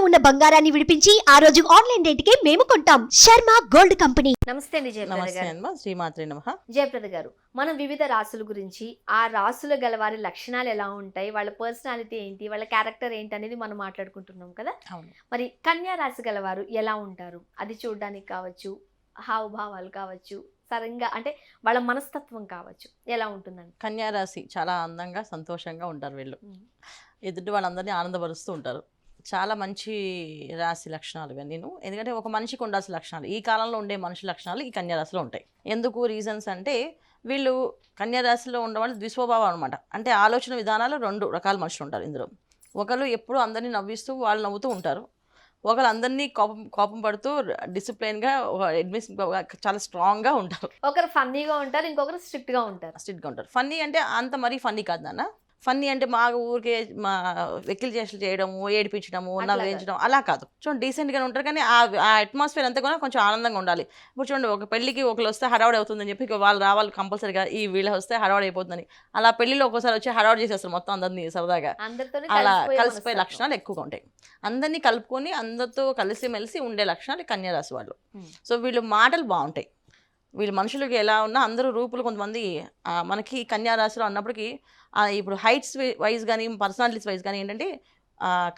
ఉన్న బంగారాన్ని విడిపించి ఆ రోజు ఆన్లైన్ రేటుకే మేము కొంటాం. Sharma gold company. నమస్తే అండి జయప్రద గారు. శ్రీమాత్రి నమ. జయప్రద గారు మనం వివిధ రాసుల గురించి ఆ రాసుల గల వారి లక్షణాలు ఎలా ఉంటాయి వాళ్ళ పర్సనాలిటీ ఏంటి వాళ్ళ క్యారెక్టర్ ఏంటి అనేది మనం మాట్లాడుకుంటున్నాం కదా? అవును. మరి కన్యా రాశి గలవారు ఎలా ఉంటారు? అది చూడడానికి కావచ్చు హావభావాలు కావచ్చు సరంగా అంటే వాళ్ళ మనస్తత్వం కావచ్చు ఎలా ఉంటుందండి? కన్యా రాశి చాలా అందంగా సంతోషంగా ఉంటారు వీళ్ళు. ఎదుటి వాళ్ళందరినీ ఆనందపరుస్తూ ఉంటారు. చాలా మంచి రాశి లక్షణాలు ఇవన్నీ. ఎందుకంటే ఒక మనిషికి ఉండాల్సిన లక్షణాలు ఈ కాలంలో ఉండే మనిషి లక్షణాలు ఈ కన్యా రాశిలో ఉంటాయి. ఎందుకు రీజన్స్ అంటే వీళ్ళు కన్యా రాశిలో ఉండేవాళ్ళు ద్విస్వభావం అనమాట అంటే ఆలోచన విధానాలు రెండు రకాల మనుషులు ఉంటారు ఇందులో. ఒకరు ఎప్పుడు అందరినీ నవ్విస్తూ వాళ్ళు నవ్వుతూ ఉంటారు. ఒకరు అందరినీ కోపం కోపం పడుతూ డిసిప్లైన్గా అడ్మిస్ చాలా స్ట్రాంగ్గా ఉంటారు. ఒకరు ఫన్నీగా ఉంటారు ఇంకొకరు స్ట్రిక్ట్గా ఉంటారు. స్ట్రిక్ట్గా ఉంటారు. ఫన్నీ అంటే అంత మరీ ఫన్నీ కాదు నాన్న. ఫన్నీ అంటే మా ఊరికే మా వెకిల్ చేష్టలు చేయడము ఏడిపించడము నవ్వించడం అలా కాదు. చూడండి డీసెంట్గానే ఉంటారు కానీ ఆ ఆ అట్మాస్ఫియర్ అంతా కూడా కొంచెం ఆనందంగా ఉండాలి. ఇప్పుడు చూడండి ఒక పెళ్ళికి ఒకరు వస్తే హడావుడి అవుతుందని చెప్పి వాళ్ళు రావాలి కంపల్సరీగా ఈ వీళ్ళు వస్తే హడావుడి అయిపోతుందని. అలా పెళ్ళిలో ఒక్కోసారి వచ్చి హడావుడి చేసేస్తారు మొత్తం అందరినీ సరదాగా. అలా కలిసిపోయే లక్షణాలు ఎక్కువగా ఉంటాయి. అందరినీ కలుపుకొని అందరితో కలిసిమెలిసి ఉండే లక్షణాలు ఈ కన్యా రాశి వాళ్ళు. సో వీళ్ళు మాటలు బాగుంటాయి. వీళ్ళు మనుషులకి ఎలా ఉన్నా అందరూ రూపులు కొంతమంది మనకి కన్యారాశిలో అన్నప్పటికీ ఇప్పుడు హైట్స్ వైజ్ కానీ పర్సనాలిటీస్ వైజ్ కానీ ఏంటంటే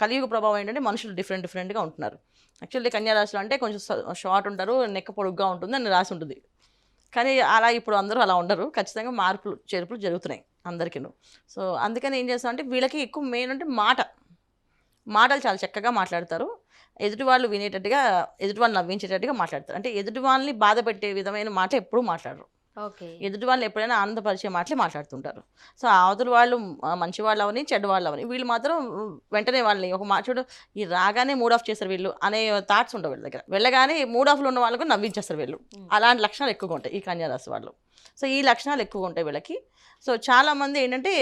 కలియుగ ప్రభావం ఏంటంటే మనుషులు డిఫరెంట్ డిఫరెంట్గా ఉంటున్నారు. యాక్చువల్లీ కన్యా రాశిలో అంటే కొంచెం షార్ట్ ఉంటారు నెక్క పొడుగ్గా ఉంటుంది అని రాసి ఉంటుంది. కానీ అలా ఇప్పుడు అందరూ అలా ఉండరు. ఖచ్చితంగా మార్పులు చేర్పులు జరుగుతున్నాయి అందరికీను. సో అందుకని ఏం చేస్తామంటే వీళ్ళకి ఎక్కువ మెయిన్ అంటే మాట. మాటలు చాలా చక్కగా మాట్లాడతారు. ఎదుటి వాళ్ళు వినేటట్టుగా ఎదుటి వాళ్ళు నవ్వించేటట్టుగా మాట్లాడతారు. అంటే ఎదుటి వాళ్ళని బాధ పెట్టే విధమైన మాట ఎప్పుడూ మాట్లాడరు. ఎదుటి వాళ్ళు ఎప్పుడైనా ఆనందపరిచే మాటలే మాట్లాడుతుంటారు. సో అవతల వాళ్ళు మంచి వాళ్ళు అవని చెడ్డ వాళ్ళు అవని వీళ్ళు మాత్రం వెంటనే వాళ్ళని ఒక మాట చూడు ఈ రాగానే మూడ్ ఆఫ్ చేస్తారు వీళ్ళు అనే థాట్స్ ఉండవు వీళ్ళ దగ్గర. వెళ్ళగానే మూడ్ ఆఫ్లో ఉన్న వాళ్ళకు నవ్వించేస్తారు వీళ్ళు. అలాంటి లక్షణాలు ఎక్కువగా ఉంటాయి ఈ కన్యా రాశి వాళ్ళు. సో ఈ లక్షణాలు ఎక్కువగా ఉంటాయి వీళ్ళకి. సో చాలా మంది ఏంటంటే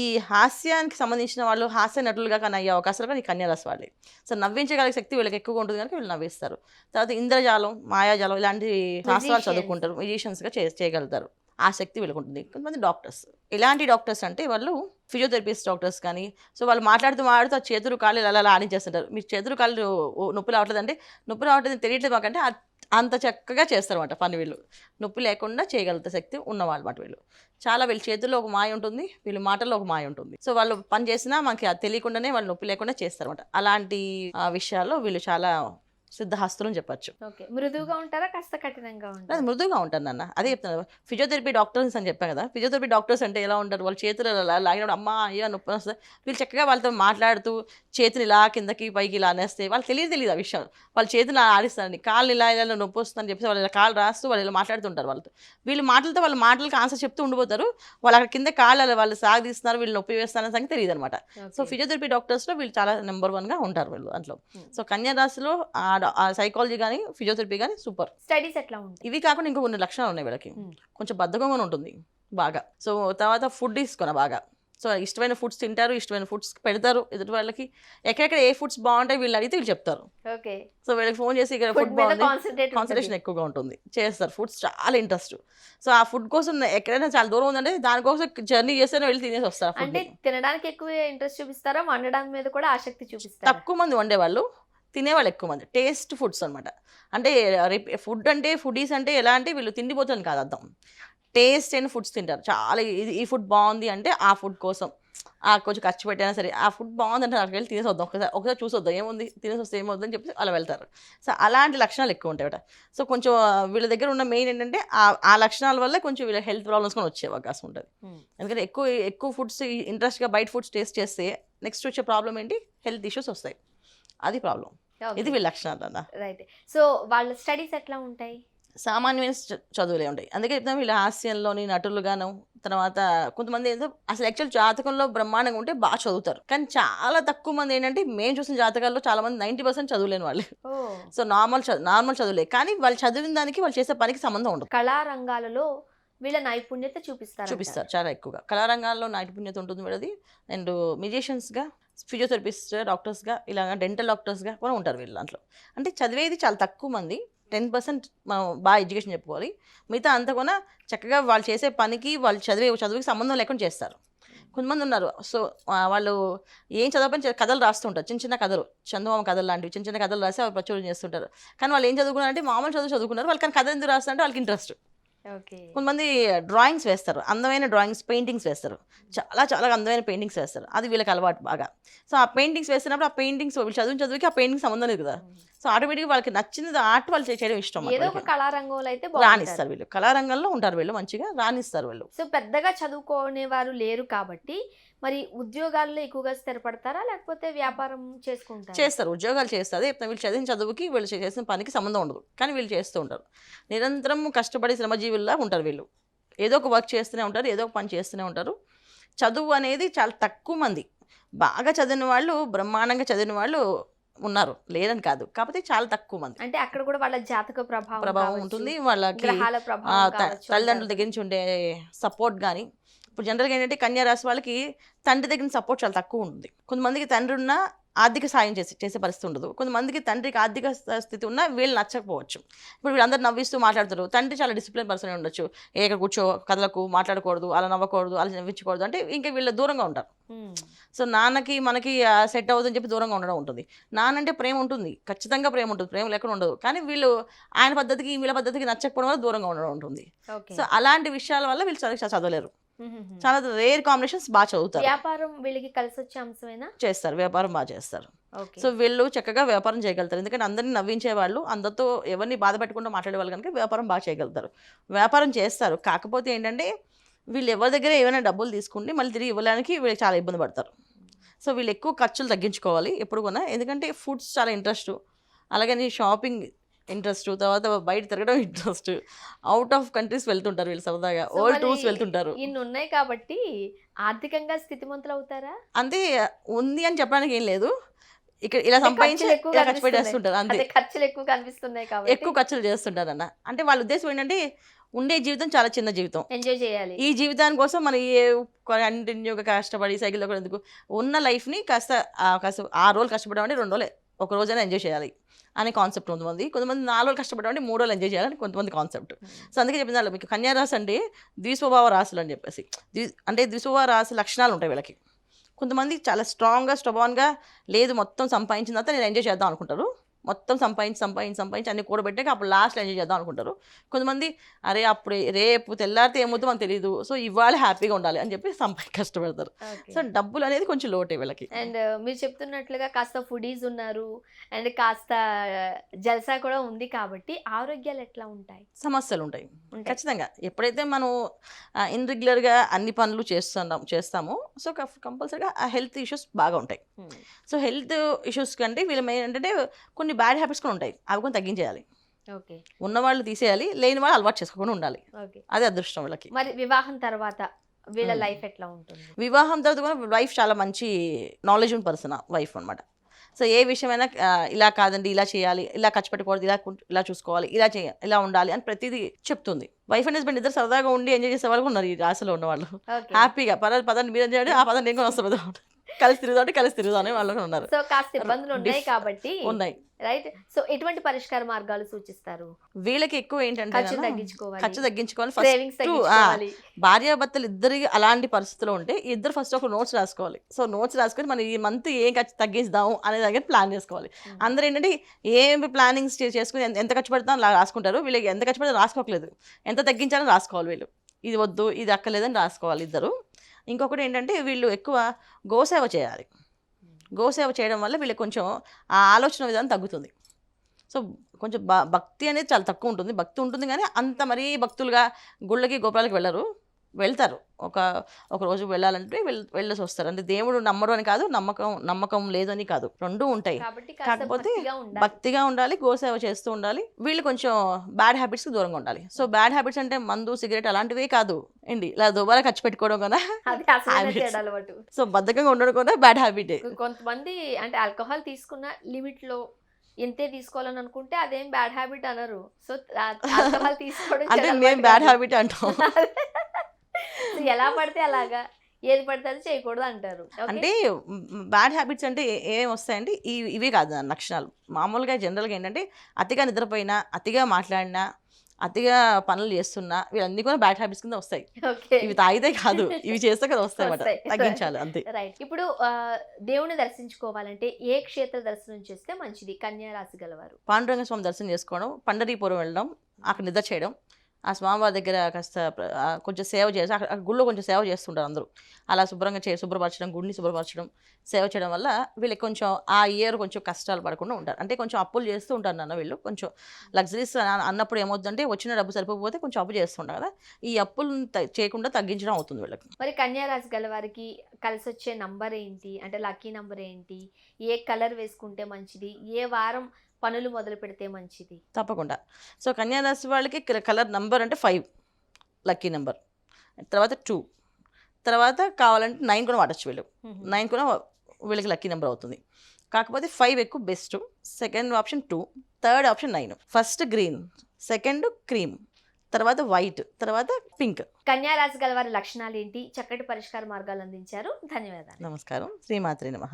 ఈ హాస్యానికి సంబంధించిన వాళ్ళు హాస్య నటులుగా కానీ అయ్యే అవకాశాలు కానీ ఈ కన్యా రాశి వాళ్ళే. సో నవ్వించగలిగే శక్తి వీళ్ళకి ఎక్కువగా ఉంటుంది కనుక వీళ్ళు నవ్విస్తారు. తర్వాత ఇంద్రజాలం మాయాజాలం ఇలాంటి శాస్త్రాలు. చదువుకుంటారు మ్యూజిషియన్స్గా చే చేయగలుగుతారు. ఆ శక్తి వెళ్ళుకుంటుంది. ఉంటుంది కొంతమంది డాక్టర్స్. ఎలాంటి డాక్టర్స్ అంటే వాళ్ళు ఫిజియోథెరపిస్ట్ డాక్టర్స్ కానీ సో వాళ్ళు మాట్లాడుతూ మాట్లాడుతూ ఆ చేతులు కాళ్ళు ఇలా అలా ఆడించేస్తుంటారు మీరు చేతులు కాళ్ళు నొప్పి రావట్లేదు అంటే నొప్పి రావట్లేదు తెలియట్లేదు మాకంటే అంత చక్కగా చేస్తారు అనమాట పని వీళ్ళు. నొప్పి లేకుండా చేయగలుగుతా శక్తి ఉన్నవాళ్ళు అనమాట వీళ్ళు. చాలా వీళ్ళ చేతుల్లో ఒక మాయ ఉంటుంది వీళ్ళ మాటల్లో ఒక మాయ ఉంటుంది. సో వాళ్ళు పని చేసినా మనకి అది తెలియకుండానే వాళ్ళు నొప్పి లేకుండా చేస్తారు అనమాట అలాంటి ఆ, విషయాల్లో వీళ్ళు చాలా సిద్ధహస్తులు అని చెప్పచ్చు. ఓకే. మృదువుగా ఉంటారా కాస్త కఠినంగా అది ఉంటారా మృదువుగా ఉంటారు నాన్న. అదే చెప్తాను ఫిజియోథెరపీ డాక్టర్స్ అని చెప్పాను కదా ఫిజియోథెరపీ డాక్టర్స్ అంటే ఎలా ఉంటారు? వాళ్ళ చేతులు లాగినప్పుడు అమ్మ అయ్యో నొప్పి వస్తుంది. వీళ్ళు చక్కగా వాళ్ళతో మాట్లాడుతూ చేతిని ఇలా కిందకి పైకి ఇలా అనేస్తే వాళ్ళు తెలియదు తెలియదు ఆ విషయం. వాళ్ళ చేతిని అలా ఆడిస్తారని కాళ్ళు ఇలా ఇలా నొప్పి వస్తుందని చెప్పి వాళ్ళు ఇలా కాళ్ళు రాస్తూ వాళ్ళు ఇలా మాట్లాడుతుంటారు వాళ్ళతో. వీళ్ళు మాటలతో వాళ్ళ మాటలకి ఆన్సర్ చెప్తూ ఉండిపోతారు. వాళ్ళు అక్కడ కింద కాళ్ళు వాళ్ళు సాగదీస్తున్నారు వీళ్ళు నొప్పి వేస్తారని సంగతి తెలియదు అనమాట సో. ఫిజియోథెరపీ డాక్టర్స్లో వీళ్ళు చాలా నెంబర్ వన్గా ఉంటారు వీళ్ళు దాంట్లో. Hmm. సో కన్యా రాశిలో ఆ సైకాలజీ కానీ ఫిజియోథెరపీ కానీ సూపర్ స్టడీస్ ఎట్లా ఉంటాయి? ఇవి కాకుండా ఇంకో కొన్ని లక్షణాలు ఉన్నాయి వీళ్ళకి. కొంచెం బద్ధకంగా ఉంటుంది బాగా. సో తర్వాత ఫుడ్ తీసుకున్న బాగా. సో ఇష్టమైన ఫుడ్స్ తింటారు ఇష్టమైన ఫుడ్స్ పెడతారు. ఎదుటి వాళ్ళకి ఎక్కడెక్కడ ఏ ఫుడ్స్ బాగుంటాయి వీళ్ళు అడిగితే వీళ్ళు చెప్తారు. ఓకే. సో వీళ్ళకి ఫోన్ చేసి ఇక్కడ ఫుడ్ బాగుంది కాన్సన్ట్రేషన్ ఎక్కువగా ఉంటుంది. చేస్తారు ఫుడ్స్ చాలా ఇంట్రెస్ట్ సో ఆ ఫుడ్ కోసం ఎక్కడైనా చాలా దూరం ఉందంటే దానికోసం జర్నీ చేస్తేనే వెళ్ళి తినేసి వస్తారు అంటే. తినడానికి ఎక్కువ ఇంట్రెస్ట్ చూపిస్తారా? వండడం మీద కూడా ఆసక్తి చూపిస్తారా? తక్కువ మంది వండేవాళ్ళు. తినేవాళ్ళు ఎక్కువ మంది. టేస్ట్ ఫుడ్స్ అనమాట అంటే ఫుడ్ అంటే ఫుడీస్ అంటే ఎలా అంటే వీళ్ళు తిండిపోతుంది కాదు అర్థం. టేస్ట్ అయిన ఫుడ్స్ తింటారు. చాలా ఇది ఈ ఫుడ్ బాగుంది అంటే ఆ ఫుడ్ కోసం. ఆ కొంచెం ఖర్చు పెట్టైనా సరే ఆ ఫుడ్ బాగుంది అంటే అక్కడికి వెళ్ళి తినేసి వద్దాం ఒకసారి ఒకసారి చూసి వద్దాం ఏముంది? తినేసి వస్తే ఏమవుతుందని చెప్పి అలా వెళ్తారు. సో అలాంటి లక్షణాలు ఎక్కువ ఉంటాయి అట. సో కొంచెం వీళ్ళ దగ్గర ఉన్న మెయిన్ ఏంటంటే ఆ ఆ లక్షణాల వల్ల కొంచెం వీళ్ళ హెల్త్ ప్రాబ్లమ్స్ కూడా వచ్చే అవకాశం ఉంటుంది. ఎందుకంటే ఎక్కువ ఎక్కువ ఫుడ్స్ ఇంట్రెస్ట్గా బయట ఫుడ్స్ టేస్ట్ చేస్తే నెక్స్ట్ వచ్చే ప్రాబ్లం ఏంటి? హెల్త్ ఇష్యూస్ వస్తాయి. అది ప్రాబ్లం. ఇది వీళ్ళ లక్షణాలు అన్న. రైట్. సో వాళ్ళ స్టడీస్ ఎట్లా ఉంటాయి? సామాన్యమైన చదువులే ఉంటాయి. అందుకే చెప్తాను వీళ్ళ హాస్యంలోని నటులుగాను తర్వాత కొంతమంది ఏంటో అసలు యాక్చువల్ జాతకంలో బ్రహ్మాండంగా ఉంటే బాగా చదువుతారు. కానీ చాలా తక్కువ మంది ఏంటంటే మేము చూసిన జాతకాల్లో చాలా మంది నైంటీ పర్సెంట్ చదువులేని వాళ్ళు. సో నార్మల్ నార్మల్ చదువులే. కానీ వాళ్ళు చదివిన దానికి వాళ్ళు చేసే పనికి సంబంధం ఉండదు. కళా రంగాలలో వీళ్ళ నైపుణ్యత చూపిస్తారు చూపిస్తారు. చాలా ఎక్కువగా. కళారంగాల్లో నైపుణ్యత ఉంటుంది వీళ్ళది. అండ్ మ్యూజిషియన్స్గా ఫిజియోథెరపిస్ట్ డాక్టర్స్గా ఇలాగ డెంటల్ డాక్టర్స్గా కూడా ఉంటారు వీళ్ళు దాంట్లో. అంటే చదివేది చాలా తక్కువ మంది టెన్ పర్సెంట్ మనం బాగా ఎడ్యుకేషన్ చెప్పుకోవాలి. మిగతా అంతా కూడా చక్కగా వాళ్ళు చేసే పనికి వాళ్ళు చదివే చదువుకి సంబంధం లేకుండా చేస్తారు. కొంతమంది ఉన్నారు. సో వాళ్ళు ఏం చదవని కథలు రాస్తుంటారు. చిన్న చిన్న కథలు చందమామ కథలు లాంటివి చిన్న చిన్న కథలు రాసి వాళ్ళు ప్రచురణ చేస్తుంటారు. కానీ వాళ్ళు ఏం చదువుకున్నారంటే మామూలు చదువు చదువుకున్నారు. వాళ్ళు కానీ కథ ఎందుకు రాస్తారంటే వాళ్ళకి ఇంట్రెస్ట్ కొంతమంది డ్రాయింగ్స్ వేస్తారు. అందమైన డ్రాయింగ్స్ పెయింటింగ్స్ వేస్తారు. చాలా చాలా అందమైన పెయింటింగ్స్ వేస్తారు. అది వీళ్ళకి అలవాటు బాగా. సో ఆ పెయింటింగ్స్ వేస్తున్నప్పుడు ఆ పెయింటింగ్స్ వీళ్ళు చదువు చదువుకి ఆ పెయింటింగ్ సంబంధం లేదు కదా. సో ఆటోమేటిక్గా వాళ్ళకి నచ్చింది ఆర్ట్ వాళ్ళు చేయడం ఇష్టం ఏదో ఒక. కళారంగంలో అయితే రాణిస్తారు వీళ్ళు. కళారంగంలో ఉంటారు వీళ్ళు మంచిగా రాణిస్తారు వీళ్ళు. సో పెద్దగా చదువుకునే వారు లేరు కాబట్టి మరి ఉద్యోగాల్లో ఎక్కువగా స్థిరపడతారా? లేకపోతే వ్యాపారం చేసుకుంటారా? చేస్తారు. ఉద్యోగాలు చేస్తారు. చెప్తాను, వీళ్ళు చదివిన చదువుకి వీళ్ళు చేసిన పనికి సంబంధం ఉండదు. కానీ వీళ్ళు చేస్తూ ఉంటారు. నిరంతరం కష్టపడి శ్రమజీవుల్లా ఉంటారు వీళ్ళు. ఏదో ఒక వర్క్ చేస్తూనే ఉంటారు ఏదో ఒక పని చేస్తూనే ఉంటారు. చదువు అనేది చాలా తక్కువ మంది. బాగా చదివిన వాళ్ళు బ్రహ్మాండంగా చదివిన వాళ్ళు ఉన్నారు. లేరని కాదు. కాకపోతే చాలా తక్కువ మంది. అంటే అక్కడ కూడా వాళ్ళ జాతక ప్రభావం ప్రభావం ఉంటుంది. వాళ్ళకి తల్లిదండ్రుల. దగ్గర నుంచి ఉండే సపోర్ట్ కానీ ఇప్పుడు జనరల్గా ఏంటంటే కన్యా రాశి వాళ్ళకి తండ్రి దగ్గర సపోర్ట్ చాలా తక్కువ ఉంటుంది. కొంతమందికి తండ్రి ఉన్న ఆర్థిక సాయం చేసే చేసే పరిస్థితి ఉండదు. కొంతమందికి తండ్రికి ఆర్థిక స్థితి ఉన్నా వీళ్ళు నచ్చకపోవచ్చు. ఇప్పుడు వీళ్ళందరూ నవ్విస్తూ మాట్లాడతారు. తండ్రి చాలా డిసిప్లిన్ పర్సన్ ఉండొచ్చు. ఏ ఇక్కడ కూర్చో కథలకు మాట్లాడకూడదు అలా నవ్వకూడదు అలా నవ్వించకూడదు అంటే ఇంకా వీళ్ళు దూరంగా ఉంటారు. సో నాన్నకి మనకి సెట్ అవ్వదని చెప్పి దూరంగా ఉండడం ఉంటుంది. నాన్న అంటే ప్రేమ ఉంటుంది. ఖచ్చితంగా ప్రేమ ఉంటుంది. ప్రేమ లేకుండా ఉండదు. కానీ వీళ్ళు ఆయన పద్ధతికి వీళ్ళ పద్ధతికి నచ్చకపోవడం వల్ల దూరంగా ఉండడం ఉంటుంది. సో అలాంటి విషయాల వల్ల వీళ్ళు చదువు చదవలేరు. చాలా రేర్ కాంబినేషన్స్ బాగా చదువుతారు. వ్యాపారం వీళ్ళకి కలిసి వచ్చే అంశమేనా? చేస్తారు వ్యాపారం బాగా చేస్తారు. సో వీళ్ళు చక్కగా వ్యాపారం చేయగలుగుతారు. ఎందుకంటే అందరినీ నవ్వించే వాళ్ళు అందరితో ఎవరిని బాధ పెట్టకుండా మాట్లాడే వాళ్ళు కనుక వ్యాపారం బాగా చేయగలుగుతారు. వ్యాపారం చేస్తారు. కాకపోతే ఏంటంటే వీళ్ళు ఎవరి దగ్గర ఏమైనా డబ్బులు తీసుకుంటే మళ్ళీ తిరిగి ఇవ్వడానికి వీళ్ళు చాలా ఇబ్బంది పడతారు. సో వీళ్ళు ఎక్కువ ఖర్చులు తగ్గించుకోవాలి ఎప్పుడు కూడా. ఎందుకంటే ఫుడ్స్ చాలా ఇంట్రెస్ట్. అలాగని షాపింగ్ ఇంట్రెస్ట్ తర్వాత బయట తిరగడం ఇంట్రెస్ట్. అవుట్ ఆఫ్ కంట్రీస్ వెళ్తుంటారు వీళ్ళు సరదాగా. ఓల్డ్ టూర్స్ వెళ్తుంటారు. ఇన్ని ఉన్నాయి కాబట్టి ఆర్థికంగా స్థితిమంతులు అవుతారా అంతే ఉంది అని చెప్పడానికి ఏం లేదు. ఇక్కడ ఇలా అంటే సంపాదించి ఇలా ఖర్చు. పెట్టేస్తుంటారు అంతే. ఖర్చులు ఎక్కువ కనిపిస్తున్నాయి కాబట్టి. ఎక్కువ ఖర్చులు చేస్తుంటారన్న. అంటే వాళ్ళ ఉద్దేశం ఏంటంటే ఉండే జీవితం చాలా చిన్న జీవితం. ఎంజాయ్ చేయాలి. ఈ జీవితాని కోసం మనం ఏ కంటిన్యూగా కష్టపడి సైకిల్ ఎందుకు? ఉన్న లైఫ్ని కాస్త కాస్త ఆ రోజులు కష్టపడమంటే రెండు రోజులే. ఒక రోజైనా ఎంజాయ్ చేయాలి. అనే కాన్సెప్ట్ ఉంది కొంతమంది నాలుగు రోజులు కష్టపడమంటే మూడు రోజులు ఎంజాయ్ చేయాలని కొంతమంది కాన్సెప్ట్ సో అందుకే చెప్పింది వాళ్ళు మీకు కన్యారాశి అంటే ద్విస్వభావ రాశులు అని చెప్పేసి. అంటే ద్విస్వభావ రాశి లక్షణాలు ఉంటాయి వీళ్ళకి. కొంతమంది చాలా స్ట్రాంగ్గా స్ట్రాంగ్గా లేదు మొత్తం సంపాదించిన తర్వాత నేను ఎంజాయ్ చేద్దాం అనుకుంటారు. మొత్తం సంపాదించి సంపాదించి సంపాదించి అన్ని కూడబెట్టాక అప్పుడు లాస్ట్లో ఎంజాయ్ చేద్దాం అనుకుంటారు. కొంతమంది అరే అప్పుడు రేపు తెల్లారితే ఏమవుతుందో మనకు తెలియదు సో ఇవాళ హ్యాపీగా ఉండాలి అని చెప్పి సంపాది కష్టపడతారు. సో డబ్బులు అనేది కొంచెం లోటే వీళ్ళకి. అండ్ మీరు చెప్తున్నట్లుగా కాస్త ఫుడీస్ ఉన్నారు. అండ్ కాస్త జల్సా కూడా ఉంది కాబట్టి ఆరోగ్యాలు ఎట్లా ఉంటాయి? సమస్యలు ఉంటాయి. ఖచ్చితంగా. ఎప్పుడైతే మనం ఇన్రెగ్యులర్గా అన్ని పనులు చేస్తున్నాం చేస్తామో సో కంపల్సరీగా ఆ హెల్త్ ఇష్యూస్ బాగా ఉంటాయి. సో హెల్త్ ఇష్యూస్ కంటే వీళ్ళ మెయిన్ ఏంటంటే కొన్ని బ్యాడ్ హ్యాబిట్స్ కూడా ఉంటాయి. అవి కొన్ని తగ్గించేయాలి. ఓకే. ఉన్నవాళ్ళు తీసేయాలి లేని వాళ్ళు అలవాటు చేసుకోకుండా ఉండాలి. అదే అదృష్టం వీళ్ళకి. మరి వివాహం తర్వాత వీళ్ళ. లైఫ్ ఎట్లా ఉంటుంది? వివాహం తర్వాత కూడా వైఫ్ చాలా మంచి నాలెడ్జ్ ఉన్న పర్సన్ వైఫ్ అనమాట సో ఏ విషయమైనా ఇలా కాదండి ఇలా చేయాలి ఇలా ఖర్చు పెట్టకూడదు ఇలా ఇలా చూసుకోవాలి ఇలా చేయ ఇలా ఉండాలి అని ప్రతిదీ చెప్తుంది. వైఫ్ అండ్ హస్బెండ్ ఇద్దరు సరదాగా ఉండి ఎంజాయ్ చేసే వాళ్ళు కూడా ఉన్నారు ఈ రాశిలో ఉన్న వాళ్ళు ఓకే. హ్యాపీగా పదాలు పదాన్ని మీరు చేయండి ఆ పదాన్ని నేను కూడా వస్తాను కలిసి తిరుగుదాం కలిసి తిరుగుదాం అనే వాళ్ళు ఉన్నారు. సో కాస్త ఇబ్బందులు ఉన్నాయి కాబట్టి ఉన్నాయి. రైట్? సో ఎటువంటి పరిష్కార మార్గాలు సూచిస్తారు? వీళ్ళకి ఎక్కువ ఏంటంటే ఖర్చు తగ్గించుకోవాలి. ఖర్చు తగ్గించుకోవాలి. ఫస్ట్ భార్యాభర్తలు ఇద్దరికి అలాంటి పరిస్థితుల్లో ఉంటే ఇద్దరు ఫస్ట్ ఒక నోట్స్ రాసుకోవాలి. సో నోట్స్ రాసుకొని మనం ఈ మంత్ ఏం ఖర్చు తగ్గిస్తాము అనే దగ్గర ప్లాన్ చేసుకోవాలి. Hmm. అందరూ ఏంటంటే ఏం ప్లానింగ్స్ చేసుకుని ఎంత- ఖర్చు పెడతాం అలా రాసుకుంటారు. వీళ్ళకి ఎంత ఖర్చు పెడతాం రాసుకోవట్లేదు ఎంత తగ్గించాలని రాసుకోవాలి వీళ్ళు. ఇది వద్దు ఇది అక్కర్లేదని రాసుకోవాలి ఇద్దరు. ఇంకొకటి ఏంటంటే వీళ్ళు ఎక్కువ గోసేవ చేయాలి. గోసేవ చేయడం వల్ల వీళ్ళకి కొంచెం ఆ ఆలోచన విధానం తగ్గుతుంది. సో కొంచెం భక్తి అనేది చాలా తక్కువ ఉంటుంది. భక్తి ఉంటుంది కానీ అంత మరీ భక్తులుగా గుళ్ళకి గోపురాలకి వెళ్ళరు. వెళ్తారు. ఒక ఒక రోజు వెళ్ళాలంటే వెళ్ వెళ్ళేసి వస్తారు. అంటే దేవుడు నమ్మరు అని కాదు నమ్మకం నమ్మకం లేదు అని కాదు. రెండూ ఉంటాయి. కాకపోతే భక్తిగా ఉండాలి. గోసేవ చేస్తూ ఉండాలి. వీళ్ళు కొంచెం బ్యాడ్ హ్యాబిట్స్కి దూరంగా ఉండాలి. సో బ్యాడ్ హ్యాబిట్స్ అంటే మందు సిగరెట్ అలాంటివే కాదు. ఏంటి? ఇలా దుబారా ఖర్చు పెట్టుకోవడం కదా? సో బద్ధకంగా ఉండడం కూడా బ్యాడ్ హ్యాబిటే. కొంతమంది అంటే ఆల్కహాల్ తీసుకున్న లిమిట్లో ఇంతే తీసుకోవాలని అనుకుంటే అదేం బ్యాడ్ హ్యాబిట్ అనరు. సో ఆల్కహాల్ తీసుకోవడం అంటే మేము బ్యాడ్. హ్యాబిట్ అంటాం. ఎలా పడితే అలాగా ఏది పడితే అది చేయకూడదు అంటారు? అంటే బ్యాడ్ హ్యాబిట్స్ అంటే ఏ- ఏమేమి వస్తాయంటే ఇవే కాదు లక్షణాలు. మామూలుగా జనరల్గా ఏంటంటే అతిగా నిద్రపోయినా అతిగా మాట్లాడినా అతిగా పనులు చేస్తున్నా వీళ్ళన్నీ కూడా బ్యాడ్ హ్యాబిట్స్ కింద వస్తాయి. ఇవి తాగితే కాదు ఇవి చేస్తే కదా వస్తాయి అన్నమాట. తగ్గించాలి అంతే. రైట్. ఇప్పుడు దేవుని దర్శించుకోవాలంటే ఏ క్షేత్ర దర్శనం చేస్తే మంచిది? కన్యా రాశి గలవారు. పాండురంగ స్వామి దర్శనం చేసుకోవడం పండరీపురం వెళ్ళడం అక్కడ నిద్ర చేయడం ఆ స్వామివారి దగ్గర కాస్త కొంచెం సేవ చేసి అక్కడ గుళ్ళో కొంచెం సేవ చేస్తుంటారు అందరూ. అలా శుభ్రంగా చే శుభ్రపరచడం గుడిని శుభ్రపరచడం సేవ చేయడం వల్ల వీళ్ళకి కొంచెం ఆ ఇయర్ కొంచెం కష్టాలు పడకుండా ఉంటారు. అంటే కొంచెం అప్పులు చేస్తూ ఉంటారు నాన్న వీళ్ళు. కొంచెం లగ్జరీస్ అన్నప్పుడు ఏమవుతుందంటే వచ్చిన డబ్బు సరిపోతే కొంచెం అప్పు చేస్తుంటారు కదా. ఈ అప్పులను చేయకుండా తగ్గించడం అవుతుంది వీళ్ళకి. మరి కన్యారాశి గల గలవారికి కలిసి వచ్చే నంబర్ ఏంటి? అంటే లక్కీ నంబర్ ఏంటి? ఏ కలర్ వేసుకుంటే మంచిది? ఏ వారం పనులు మొదలు పెడితే మంచిది. తప్పకుండా. సో కన్యారాశి వాళ్ళకి కలర్ నంబర్ అంటే ఫైవ్. Lucky number. తర్వాత టూ. తర్వాత కావాలంటే నైన్ కూడా వాడచ్చు వీళ్ళు. నైన్ కూడా వీళ్ళకి లక్కీ నెంబర్ అవుతుంది. కాకపోతే ఫైవ్ ఎక్కువ best. Second option two. Third option nine. First green. Second cream. తర్వాత వైట్. తర్వాత పింక్. కన్యా రాశి గలవారి లక్షణాలు ఏంటి చక్కటి పరిష్కార మార్గాలు అందించారు. ధన్యవాదాలు. నమస్కారం. శ్రీమాత్రి నమ.